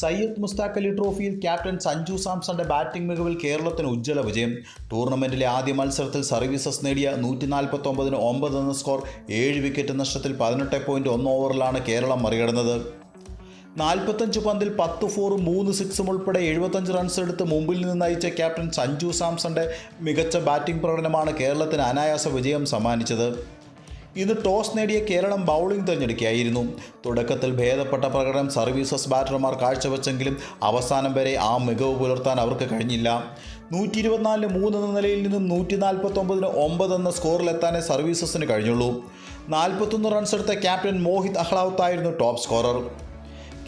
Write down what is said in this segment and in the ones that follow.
സയ്യദ് മുസ്താഖ് അലി ട്രോഫിയിൽ ക്യാപ്റ്റൻ സഞ്ജു സാംസന്റെ ബാറ്റിംഗ് മികവിൽ കേരളത്തിന് ഉജ്ജ്വല വിജയം. ടൂർണമെന്റിലെ ആദ്യ മത്സരത്തിൽ സർവീസസ് നേടിയ നൂറ്റി നാൽപ്പത്തി ഒമ്പതിന് ഒമ്പത് എന്ന സ്കോർ ഏഴ് വിക്കറ്റ് നഷ്ടത്തിൽ പതിനെട്ട് പോയിന്റ് ഒന്ന് ഓവറിലാണ് കേരളം മറികടന്നത്. നാൽപ്പത്തഞ്ച് പന്തിൽ പത്ത് ഫോറും മൂന്ന് സിക്സും ഉൾപ്പെടെ എഴുപത്തഞ്ച് റൺസ് എടുത്ത് മുമ്പിൽ നിന്ന് ക്യാപ്റ്റൻ സഞ്ജു സാംസന്റെ മികച്ച ബാറ്റിംഗ് പ്രകടനമാണ് കേരളത്തിന് അനായാസ വിജയം സമ്മാനിച്ചത്. ഇന്ന് ടോസ് നേടിയ കേരളം ബൗളിംഗ് തിരഞ്ഞെടുക്കുകയായിരുന്നു. തുടക്കത്തിൽ ഭേദപ്പെട്ട പ്രകടനം സർവീസസ് ബാറ്റർമാർ കാഴ്ചവെച്ചെങ്കിലും അവസാനം വരെ ആ മികവ് പുലർത്താൻ അവർക്ക് കഴിഞ്ഞില്ല. നൂറ്റി ഇരുപത്തിനാലിന് മൂന്ന് എന്ന നിലയിൽ നിന്നും നൂറ്റി നാൽപ്പത്തൊമ്പതിന് ഒമ്പത് എന്ന സ്കോറിലെത്താനേ സർവീസസിന് കഴിഞ്ഞുള്ളൂ. നാൽപ്പത്തൊന്ന് റൺസ് എടുത്ത ക്യാപ്റ്റൻ മോഹിത് അഹ്ലാവത്തായിരുന്നു ടോപ്പ് സ്കോറർ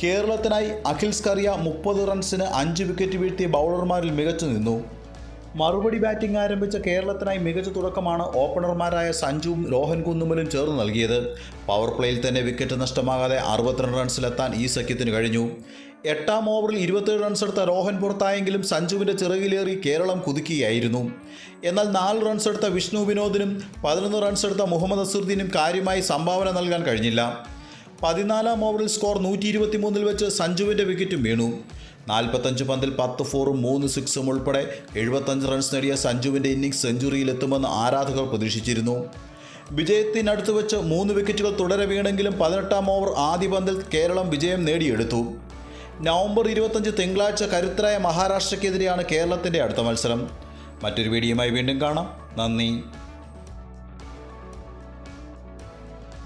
കേരളത്തിനായി അഖിൽ സ്കറിയ മുപ്പത് റൺസിന് അഞ്ച് വിക്കറ്റ് വീഴ്ത്തിയ ബൗളർമാരിൽ മികച്ചു നിന്നു. മറുപടി ബാറ്റിംഗ് ആരംഭിച്ച കേരളത്തിനായി മികച്ച തുടക്കമാണ് ഓപ്പണർമാരായ സഞ്ജുവും രോഹൻ കുന്നുമലും ചേർന്ന് നൽകിയത്. പവർ പ്ലേയിൽ തന്നെ വിക്കറ്റ് നഷ്ടമാകാതെ അറുപത്തിരണ്ട് റൺസിലെത്താൻ ഈ സഖ്യത്തിന് കഴിഞ്ഞു. എട്ടാം ഓവറിൽ ഇരുപത്തേഴ് റൺസ് എടുത്ത രോഹൻ പുറത്തായെങ്കിലും സഞ്ജുവിന്റെ ചിറകിലേറി കേരളം കുതിക്കുകയായിരുന്നു. എന്നാൽ നാല് റൺസ് എടുത്ത വിഷ്ണു വിനോദിനും പതിനൊന്ന് റൺസ് എടുത്ത മുഹമ്മദ് അസുദ്ദീനും കാര്യമായി സംഭാവന നൽകാൻ കഴിഞ്ഞില്ല. പതിനാലാം ഓവറിൽ സ്കോർ നൂറ്റി ഇരുപത്തി മൂന്നിൽ വെച്ച് സഞ്ജുവിന്റെ വിക്കറ്റും വീണു. നാൽപ്പത്തഞ്ച് പന്തിൽ പത്ത് ഫോറും മൂന്ന് സിക്സും ഉൾപ്പെടെ എഴുപത്തഞ്ച് റൺസ് നേടിയ സഞ്ജുവിന്റെ ഇന്നിംഗ്സ് സെഞ്ചുറിയിലെത്തുമെന്ന് ആരാധകർ പ്രതീക്ഷിച്ചിരുന്നു. വിജയത്തിനടുത്ത് വെച്ച് മൂന്ന് വിക്കറ്റുകൾ തുടരെ വീണെങ്കിലും പതിനെട്ടാം ഓവർ ആദ്യ പന്തിൽ കേരളം വിജയം നേടിയെടുത്തു. നവംബർ ഇരുപത്തഞ്ച് തിങ്കളാഴ്ച കരുത്തരായ മഹാരാഷ്ട്രയ്ക്കെതിരെയാണ് കേരളത്തിന്റെ അടുത്ത മത്സരം. മറ്റൊരു വീഡിയോയുമായി വീണ്ടും കാണാം. നന്ദി.